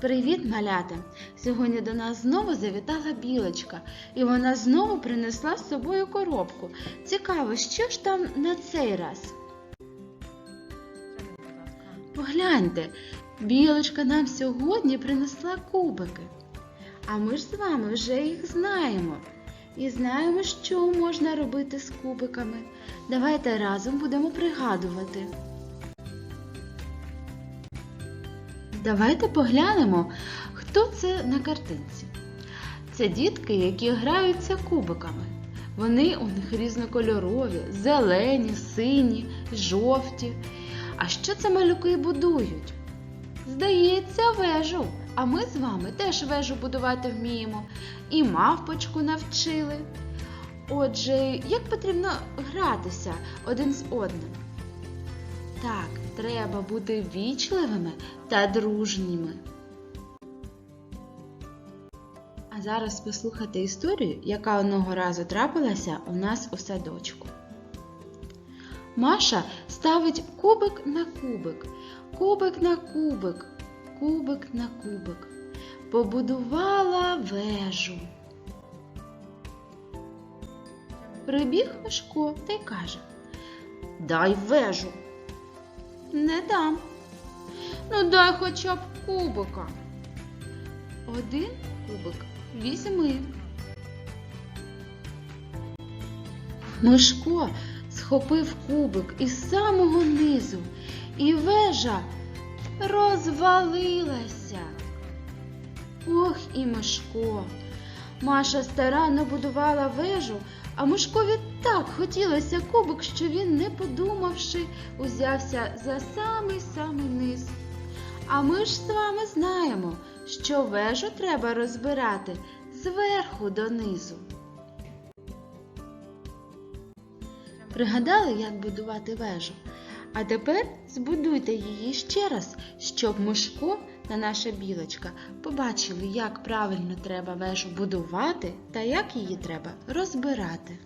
Привіт, малята! Сьогодні до нас знову завітала білочка, і вона знову принесла з собою коробку. Цікаво, що ж там на цей раз? Погляньте, білочка нам сьогодні принесла кубики. А ми ж з вами вже їх знаємо. І знаємо, що можна робити з кубиками. Давайте разом будемо пригадувати. Давайте поглянемо, хто це на картинці. Це дітки, які граються кубиками. Вони у них різнокольорові, зелені, сині, жовті. А що це малюки будують? Здається, вежу. А ми з вами теж вежу будувати вміємо. І мавпочку навчили. Отже, як потрібно гратися один з одним? Так, треба бути вічливими та дружніми. А зараз послухайте історію, яка одного разу трапилася у нас у садочку. Маша ставить кубик на кубик, кубик на кубик, кубик на кубик. Побудувала вежу. Прибіг Мишко та й каже Дай вежу. Не дам. Ну дай хоча б кубика. Один кубик візьми. Мишко схопив кубик із самого низу, і вежа розвалилася. Ох і Мишко. Маша старанно будувала вежу, а Мишкові так хотілося кубик, що він, не подумавши, узявся за самий-самий низ. А ми ж з вами знаємо, що вежу треба розбирати зверху донизу. Пригадали, як будувати вежу? А тепер збудуйте її ще раз, щоб Мишко та наша білочка побачили, як правильно треба вежу будувати та як її треба розбирати.